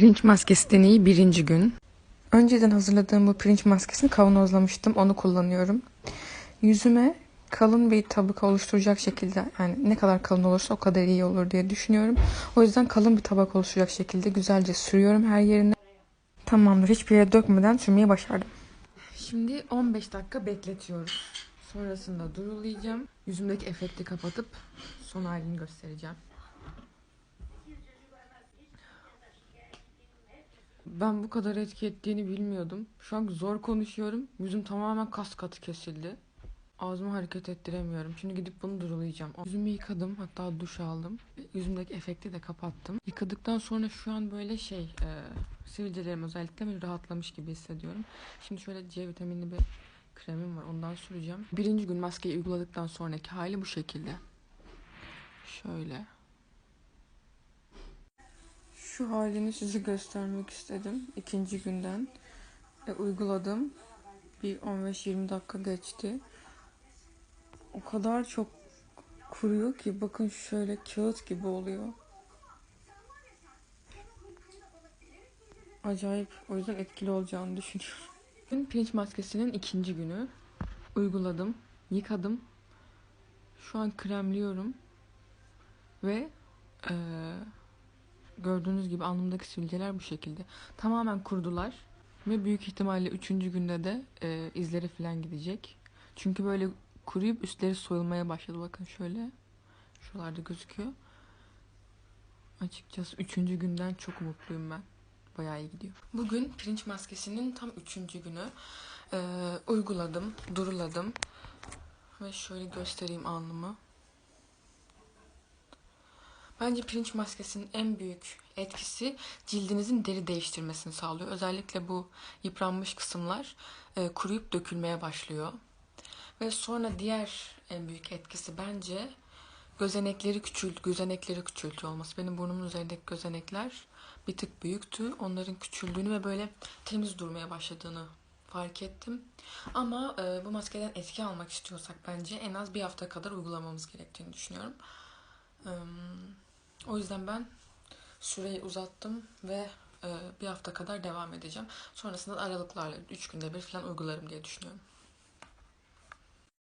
Pirinç maskesi deneyi birinci gün. Önceden hazırladığım bu pirinç maskesini kavanozlamıştım. Onu kullanıyorum. Yüzüme kalın bir tabaka oluşturacak şekilde yani ne kadar kalın olursa o kadar iyi olur diye düşünüyorum. O yüzden kalın bir tabak oluşturacak şekilde güzelce sürüyorum her yerine. Tamamdır. Hiçbir yere dökmeden sürmeyi başardım. Şimdi 15 dakika bekletiyoruz. Sonrasında durulayacağım. Yüzümdeki efekti kapatıp son halini göstereceğim. Ben bu kadar etki ettiğini bilmiyordum. Şu an zor konuşuyorum. Yüzüm tamamen kas katı kesildi. Ağzımı hareket ettiremiyorum. Şimdi gidip bunu durulayacağım. Yüzümü yıkadım. Hatta duş aldım. Yüzümdeki efekti de kapattım. Yıkadıktan sonra şu an böyle şey... E, sivilcelerim özellikle böyle rahatlamış gibi hissediyorum. Şimdi şöyle C vitaminli bir kremim var. Ondan süreceğim. Birinci gün maskeyi uyguladıktan sonraki hali bu şekilde. Şöyle. Şu halini size göstermek istedim. İkinci günden e, uyguladım. Bir 15-20 dakika geçti. O kadar çok kuruyor ki bakın şöyle kağıt gibi oluyor. Acayip. O yüzden etkili olacağını düşünüyorum. Bugün pirinç maskesinin ikinci günü. Uyguladım. Yıkadım. Şu an kremliyorum. Ve eee Gördüğünüz gibi alnımdaki sivilceler bu şekilde. Tamamen kurudular. Ve büyük ihtimalle üçüncü günde de e, izleri falan gidecek. Çünkü böyle kuruyup üstleri soyulmaya başladı. Bakın şöyle. Şuralarda gözüküyor. Açıkçası üçüncü günden çok mutluyum ben. Bayağı iyi gidiyor. Bugün pirinç maskesinin tam üçüncü günü. E, uyguladım, duruladım. Ve şöyle göstereyim alnımı. Bence pirinç maskesinin en büyük etkisi cildinizin deri değiştirmesini sağlıyor. Özellikle bu yıpranmış kısımlar e, kuruyup dökülmeye başlıyor. Ve sonra diğer en büyük etkisi bence gözenekleri küçült, gözenekleri küçültüyor olması. Benim burnumun üzerindeki gözenekler bir tık büyüktü. Onların küçüldüğünü ve böyle temiz durmaya başladığını fark ettim. Ama e, bu maskeden etki almak istiyorsak bence en az bir hafta kadar uygulamamız gerektiğini düşünüyorum. Eee o yüzden ben süreyi uzattım ve e, bir hafta kadar devam edeceğim. Sonrasında aralıklarla 3 günde bir falan uygularım diye düşünüyorum.